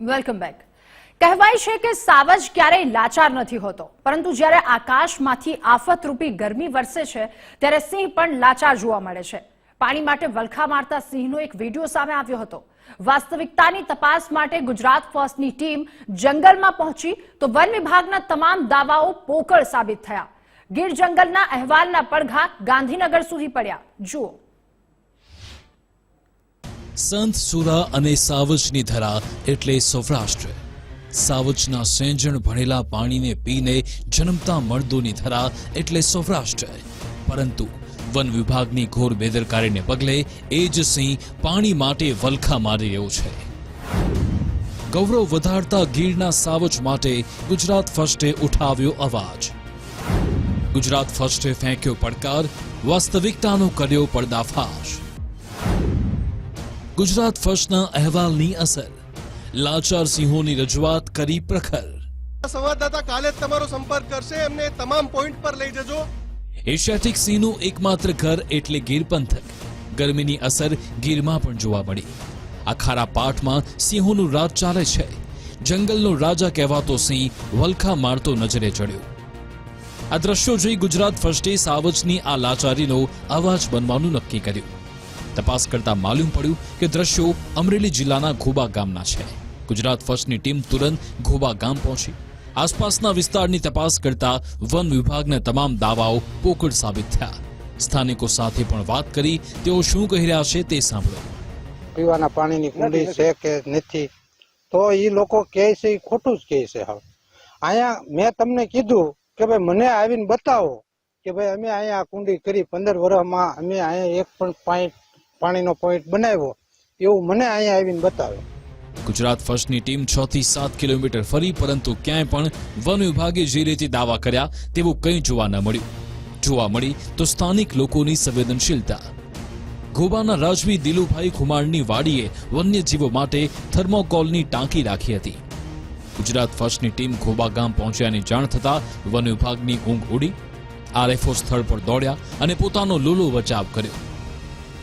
Welcome back કહેવાય છે કે સાવજ ક્યારેય લાચાર નથી હોતો. પરંતુ જ્યારે આકાશમાંથી આફતરૂપી ગરમી વરસે છે, ત્યારે સિંહ પણ લાચાર જોવા મળે છે. પાણી માટે વલખા મારતા સિંહનો એક વીડિયો સામે આવ્યો હતો. વાસ્તવિકતાની તપાસ માટે ગુજરાત ફર્સ્ટની ટીમ જંગલમાં પહોંચી તો વન વિભાગના તમામ દાવાઓ પોકળ સાબિત થયા. ગીર જંગલના અહેવાલના પડઘા ગાંધીનગર સુધી પડ્યા. જુઓ. સંત સુરા અને સાવજની ધરા એટલે સૌરાષ્ટ્ર. સાવજના સેંજણ ભણેલા પાણીને પીને જન્મતા મળદોની ધરા એટલે સૌરાષ્ટ્ર. પરંતુ વન વિભાગની ઘોર બેદરકારીને પગલે એ જ સિંહ પાણી માટે વલખા મારી રહ્યો છે. ગૌરવ વધારતા ગીરના સાવજ માટે ગુજરાત ફર્સ્ટે ઉઠાવ્યો અવાજ. ગુજરાત ફર્સ્ટે ફેંક્યો પડકાર, વાસ્તવિકતાનો કર્યો પર્દાફાશ ગુજરાત ફર્સ્ટના અહેવાલની અસર. લાચાર સિંહોની રજૂઆત કરી પ્રખર. સંવાદદાતા કાલે જ તમારો સંપર્ક કરશે. એમને તમામ પોઈન્ટ પર લઈ જજો. એશિયાટિક સિંહનું એકમાત્ર ઘર એટલે ગીર પંથક ગરમીની અસર ગીરમાં પણ જોવા મળી. આ ખારા પાઠમાં સિંહોનું રાજ ચાલે છે. જંગલનો રાજા કહેવાતો સિંહ વલખા મારતો નજરે ચડ્યો. આ દ્રશ્યો જોઈ ગુજરાત ફર્સ્ટે સાવજની આ લાચારીનો અવાજ બનવાનું નક્કી કર્યું. તપાસ કરતા માલુમ પડ્યું કે દ્રશ્યો અમરેલી જિલ્લાના ઘોબા ગામના છે. ગુજરાત ફર્સ્ટની ટીમ તુરંત ઘોબા ગામ પહોંચી. આસપાસના વિસ્તારની તપાસ કરતા વન વિભાગના તમામ દાવાઓ પોકળ સાબિત થયા. સ્થાનિકો સાથે પણ વાત કરી તેઓ શું કહી રહ્યા છે તે સાંભળો. પીવાના પાણીની કુંડી છે કે નથી, તો એ લોકો કહે છે ખોટું જ કહે છે હવે. અહીંયા મેં તમને કીધું કે ભાઈ મને આવીને બતાવો કે ભાઈ અમે અહીંયા કુંડી કરી પંદર વર્ષમાં અમે અહીંયા એક પણ પોઈન્ટ પાણીનો પોઈન્ટ બનાવ્યો, એવું મને અહીંયા આવીને બતાવે. ગુજરાત ફર્સ્ટની ટીમ છ થી સાત કિલોમીટર ફરી, પરંતુ ક્યાંય પણ વન વિભાગે જે રીતે દાવા કર્યા, તેવું કંઈ જોવા ન મળ્યું. જોવા મળી તો સ્થાનિક લોકોની સંવેદનશીલતા. ઘોબાના રાજવી દિલુભાઈ ખુમાણની વાડીએ વન્યજીવો માટે થર્મોકોલની ટાંકી રાખી હતી. ગુજરાત ફર્સ્ટની ટીમ ઘોબા ગામ પહોંચ્યાની જાણ થતાં વન વિભાગની ઊંઘ ઉડી. આરએફઓ સ્થળ પર દોડ્યા અને પોતાનો લોલો બચાવ કર્યો.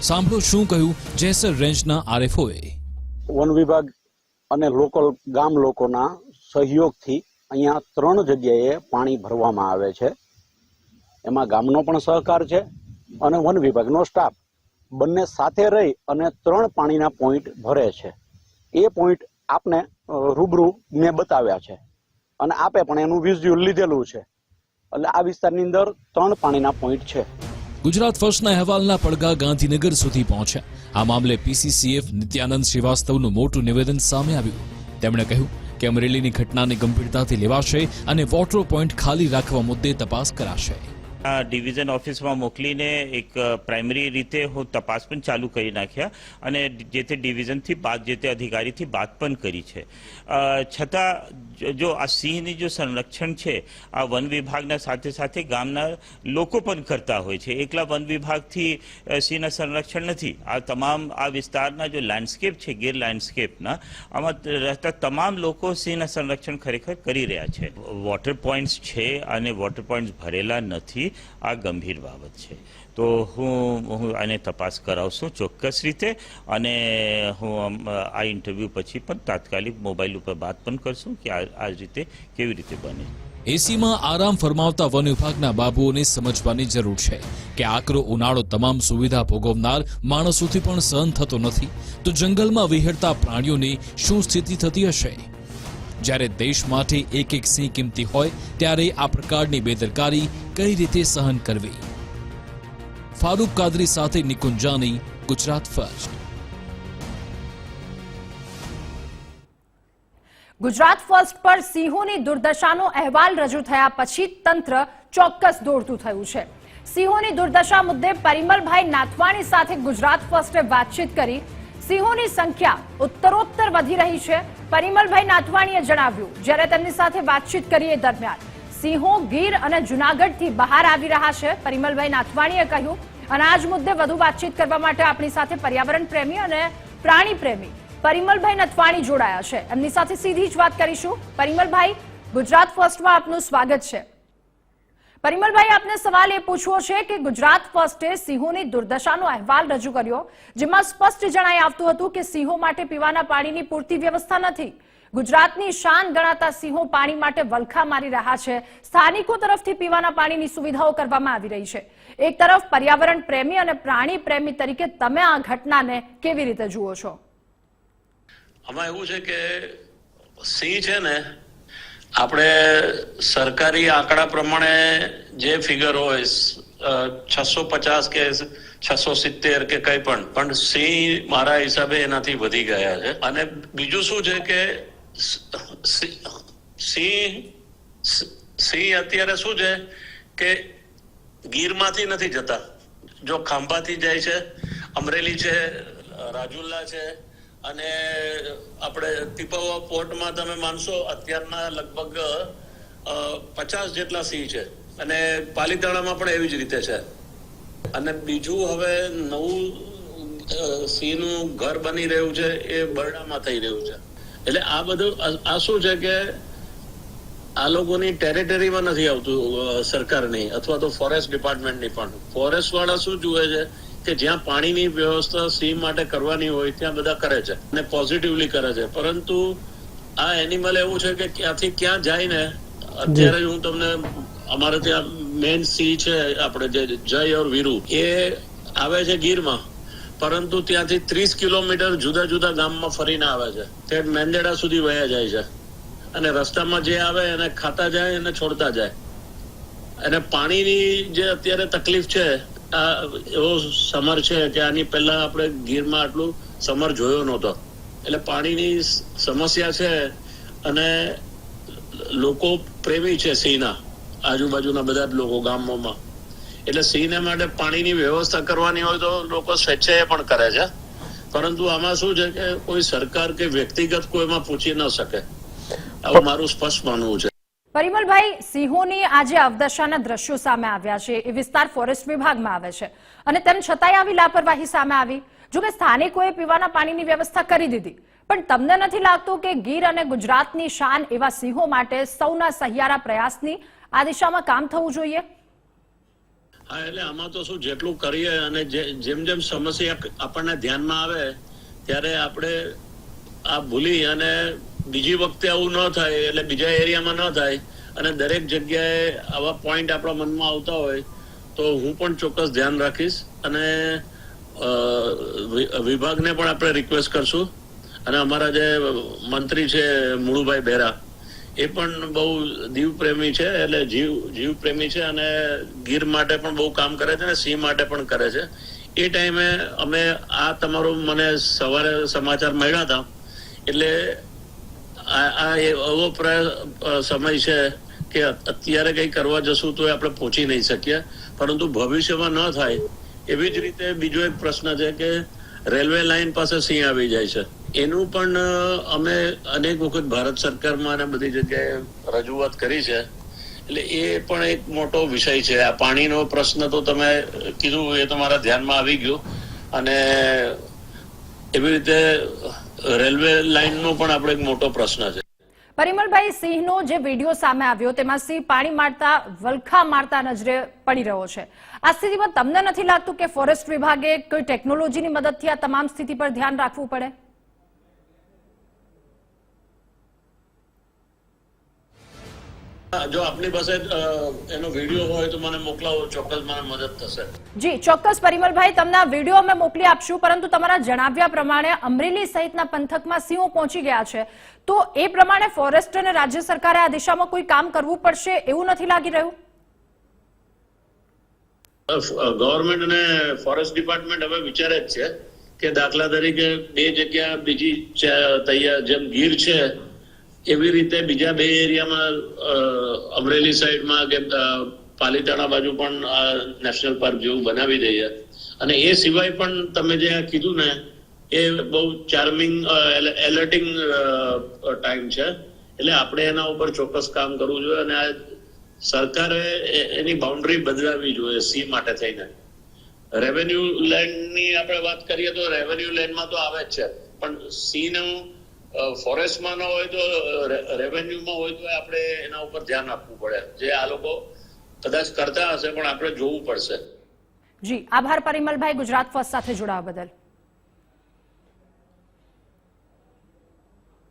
સાંભળો શું કહ્યું જેસર રેન્જના આરએફઓએ. વન વિભાગ અને લોકલ ગામ લોકોના સહયોગથી અહીંયા ત્રણ જગ્યાએ પાણી ભરવામાં આવે છે. એમાં ગામનો પણ સહકાર છે અને વન વિભાગનો સ્ટાફ બંને સાથે રહી અને ત્રણ પાણીના પોઈન્ટ ભરે છે. એ પોઈન્ટ આપને રૂબરૂ મેં બતાવ્યા છે અને આપે પણ એનું વિઝ્યુઅલ લીધેલું છે. એટલે આ વિસ્તારની અંદર ત્રણ પાણીના પોઈન્ટ છે. ગુજરાત ફર્સ્ટના અહેવાલના પડઘા ગાંધીનગર સુધી પહોંચ્યા. આ મામલે પીસીસીએફ નિત્યાનંદ શ્રીવાસ્તવનું મોટું નિવેદન સામે આવ્યું. તેમણે કહ્યું કે અમરેલીની ઘટનાને ગંભીરતાથી લેવાશે અને વોટર પોઈન્ટ ખાલી રાખવા મુદ્દે તપાસ કરાશે. આ ડિવિઝન ઓફિસમાં મોકલીને એક પ્રાઇમરી રીતે હું તપાસ પણ ચાલુ કરી નાખ્યા અને જે તે ડિવિઝનથી બાદ, જે તે અધિકારીથી બાત પણ કરી છે. છતાં જો- આ સિંહની જો સંરક્ષણ છે, આ વન વિભાગના સાથે સાથે ગામના લોકો પણ કરતા હોય છે. એકલા વન વિભાગથી સિંહના સંરક્ષણ નથી. આ તમામ, આ વિસ્તારના જો લેન્ડસ્કેપ છે, ગીર લેન્ડસ્કેપના આમાં રહેતા તમામ લોકો સિંહના સંરક્ષણ ખરેખર કરી રહ્યા છે. વોટર પોઈન્ટ્સ છે અને વોટર પોઈન્ટ્સ ભરેલા નથી. આ ગંભીર બાબત છે. તો હું હું આને તપાસ કરાવશું ચોક્કસ રીતે અને હું આ ઇન્ટરવ્યૂ પછી પણ તાત્કાલિક મોબાઈલ ઉપર વાત પણ કરશું કે આ રીતે કેવી રીતે બને. એસીમાં આરામ ફરમાવતા વન વિભાગના બાબુઓને સમજવાની જરૂર છે કે આકરો ઉનાળો તમામ સુવિધા ભોગવનાર માણસોથી પણ સહન થતો નથી. તો જંગલમાં વિહરતા પ્રાણીઓની શું સ્થિતિ થતી હશે? જ્યારે દેશ માટે એક એક સિંહ કિંમતી હોય, ત્યારે આ પ્રકારની બેદરકારી કઈ રીતે સહન કરવી? ફારૂક કાદરી સાથે નિકુંજાની ગુજરાત ફર્સ્ટ. ગુજરાત ફર્સ્ટ પર સિંહોની દુર્દશાનો અહેવાલ રજૂ થયા પછી તંત્ર ચોક્કસ દોડતું થયું છે. સિંહોની દુર્દશા મુદ્દે પરિમલભાઈ નાથવાણી સાથે ગુજરાત ફર્સ્ટે વાતચીત કરી. સિંહોની સંખ્યા ઉત્તરોત્તર વધી રહી છે. પરિમલભાઈ નાથવાણીએ જણાવ્યું, જ્યારે તેમની સાથે વાતચીત કરી એ દરમિયાન સિંહો ગીર અને જુનાગઢથી બહાર આવી રહ્યા છે. પરિમલભાઈ નાથવાણીએ કહ્યું અને આજ મુદ્દે વધુ વાતચીત કરવા માટે આપણી સાથે પર્યાવરણ પ્રેમી અને પ્રાણી પ્રેમી પરિમલભાઈ નથવાણી જોડાયા છે. એમની સાથે સીધી જ વાત કરીશું. પરિમલભાઈ, ગુજરાત ફર્સ્ટમાં આપનું સ્વાગત છે. પરિમલભાઈ, આપને સવાલ એ પૂછવો છે કે ગુજરાત ફર્સ્ટે સિંહોની દુર્દશાનો અહેવાલ રજૂ કર્યો, જેમાં સ્પષ્ટ જણાઈ આવતું હતું કે સિંહો માટે પીવાના પાણીની પૂરતી વ્યવસ્થા નથી. ગુજરાતની શાન ગણાતા સિંહો પાણી માટે વલખા મારી રહ્યા છે. સ્થાનિકો તરફથી પીવાના પાણીની સુવિધાઓ કરવામાં આવી રહી છે. એક તરફ પર્યાવરણ પ્રેમી અને પ્રાણી પ્રેમી તરીકે તમે આ ઘટનાને કેવી રીતે જુઓ છો? આમાં એવું છે કે સિંહ છે ને, આપણે સરકારી આંકડા પ્રમાણે જે ફિગર હોય છસો પચાસ કે છસો સિત્તેર કે કંઈ પણ પણ સિંહ મારા હિસાબે એનાથી વધી ગયા છે. અને બીજું શું છે કે સિંહ સિંહ અત્યારે શું છે કે ગીરમાંથી નથી જતા. જો ખાંભાથી જાય છે, અમરેલી છે, રાજુલા છે, અને આપણે તિપાવા પોર્ટમાં તમે માનશો, અત્યારના લગભગ પચાસ જેટલા સિંહ છે. અને પાલીતાણામાં પણ એવી જ રીતે છે. અને બીજું હવે નવું સિંહનું ઘર બની રહ્યું છે, એ બરડામાં થઈ રહ્યું છે. એટલે આ બધું આ- શું છે કે આ લોકોની ટેરેટરીમાં નથી આવતું સરકારની અથવા તો ફોરેસ્ટ ડિપાર્ટમેન્ટની પણ. ફોરેસ્ટ વાળા શું જુએ છે કે જ્યાં પાણીની વ્યવસ્થા સિંહ માટે કરવાની હોય ત્યાં બધા કરે છે અને પોઝિટિવલી કરે છે. પરંતુ આ એનિમલ એવું છે કે ક્યાંથી ક્યાં જાય ને અત્યારે હું તમને અમારે ત્યાં મેન સિંહ છે આપણે જે જય ઓર વીરુ એ આવે છે ગીરમાં. પરંતુ ત્યાંથી ત્રીસ કિલોમીટર જુદા જુદા ગામમાં ફરીને આવે છે. તે મેંદેડા સુધી વયા જાય છે. અને રસ્તામાં જે આવે એને ખાતા જાય અને છોડતા જાય. અને પાણીની જે અત્યારે તકલીફ છે, આ એવો સમર છે કે આની પહેલા આપણે ગીરમાં આટલું સમર જોયો નહોતો. એટલે પાણીની સમસ્યા છે અને લોકો પ્રેમી છે સિંહના. આજુબાજુના બધા જ લોકો ગામોમાં. એટલે સિંહને માટે પાણીની વ્યવસ્થા કરવાની હોય તો લોકો સ્વેચ્છાએ પણ કરે છે. પરંતુ આમાં શું છે કે કોઈ સરકાર કે વ્યક્તિગત કોઈમાં પૂછી ન શકે. આવું મારું સ્પષ્ટ માનવું છે. પરિમલભાઈ, સિંહોની આજે અવદશાના દ્રશ્યો સામે આવ્યા છે. એ વિસ્તાર ફોરેસ્ટ વિભાગમાં આવે છે. અને તેમ છતાંય આવી લાપરવાહી સામે આવી. જો કે સ્થાનિકોએ પીવાના પાણીની વ્યવસ્થા કરી દીધી. પણ તમને નથી લાગતું કે ગીર અને ગુજરાતની શાન એવા સિંહો માટે સૌના સહિયારા પ્રયાસની આ દિશામાં કામ થવું જોઈએ? હા, એટલે આમાં તો શું, જેટલું કરીએ અને જેમ જેમ સમસ્યા આપણને ધ્યાનમાં આવે, ત્યારે આપણે આ ભૂલી અને બીજી વખતે આવું ન થાય, એટલે બીજા એરિયામાં ન થાય, અને દરેક જગ્યાએ આવા પોઈન્ટ આપણા મનમાં આવતા હોય, તો હું પણ ચોક્કસ ધ્યાન રાખીશ, અને વિભાગને પણ આપણે રિક્વેસ્ટ કરશું. અને અમારા જે મંત્રી છે, મુળુભાઈ બેરા એ પણ બહુ દીવ પ્રેમી છે, એટલે જીવ જીવ પ્રેમી છે અને ગીર માટે પણ બહુ કામ કરે છે અને સિંહ માટે પણ કરે છે. એ ટાઈમે અમે આ તમારો મને સવારે સમાચાર મળ્યા હતા. એટલે આ એવો સમય છે કે અત્યારે કંઈ કરવા જશું તો આપણે પહોંચી નહીં શકીએ. પરંતુ ભવિષ્યમાં ન થાય એવી જ રીતે બીજો એક પ્રશ્ન છે કે રેલવે લાઇન પાસે સિંહ આવી જાય છે. એનું પણ અમે અનેક વખત ભારત સરકારમાં અને બધી જગ્યાએ રજૂઆત કરી છે. એટલે એ પણ એક મોટો વિષય છે. આ પાણીનો પ્રશ્ન તો તમે કીધું, એ તમારા ધ્યાનમાં આવી ગયું. અને એવી રીતે રેલવે લાઇનનો પણ આપણો એક મોટો પ્રશ્ન છે. પરિમલભાઈ, સિંહનો જે વીડિયો સામે આવ્યો, તેમાં સિંહ પાણી મારતા, વલખા મારતા નજરે પડી રહ્યો છે. આ સ્થિતિમાં તમને નથી લાગતું કે ફોરેસ્ટ વિભાગે કોઈ ટેકનોલોજીની મદદથી આ તમામ સ્થિતિ પર ધ્યાન રાખવું પડે? જો આપની પાસે એનો વીડિયો હોય તો મને મોકલાવો ચોક્કસ મને મદદ થશે. જી ચોક્કસ પરિમલભાઈ તમને વીડિયો અમે મોકલી આપશું પરંતુ તમારા જણાવ્યા પ્રમાણે અમરેલી સહિતના પંથકમાં સિંહો પહોંચી ગયા છે. તો એ પ્રમાણે ફોરેસ્ટ અને રાજ્ય સરકારે આ દિશામાં કોઈ કામ કરવું પડશે એવું નથી લાગી રહ્યું? ગવર્મેન્ટ અને ફોરેસ્ટ ડિપાર્ટમેન્ટ હવે વિચારે જ છે કે દાખલા તરીકે બે જગ્યા બીજી તૈયાર જેમ ગીર છે એવી રીતે બીજા બે એરિયામાં અમરેલી સાઈડમાં કે પાલીતાણા બાજુ પણ આ નેશનલ પાર્ક જેવું બનાવી દઈએ. અને એ સિવાય પણ તમે જે કીધું ને, એ બહુ ચાર્મિંગ એલર્ટિંગ ટાઈમ છે. એટલે આપણે એના ઉપર ચોક્કસ કામ કરવું જોઈએ અને આ સરકારે એની બાઉન્ડ્રી બદલાવી જોઈએ સી માટે થઈને. રેવન્યુ લેન્ડની આપણે વાત કરીએ તો રેવન્યુ લેન્ડમાં તો આવે જ છે. પણ સી નું ફોરેસ્ટમાં ન હોય તો રેવન્યુમાં હોય તો આપણે એના ઉપર ધ્યાન આપવું પડે. જે આ લોકો કદાચ કરતા હશે, પણ આપણે જોવું પડશે. જી, આભાર પરિમલભાઈ, ગુજરાત ફર્સ્ટ સાથે જોડાવા બદલ.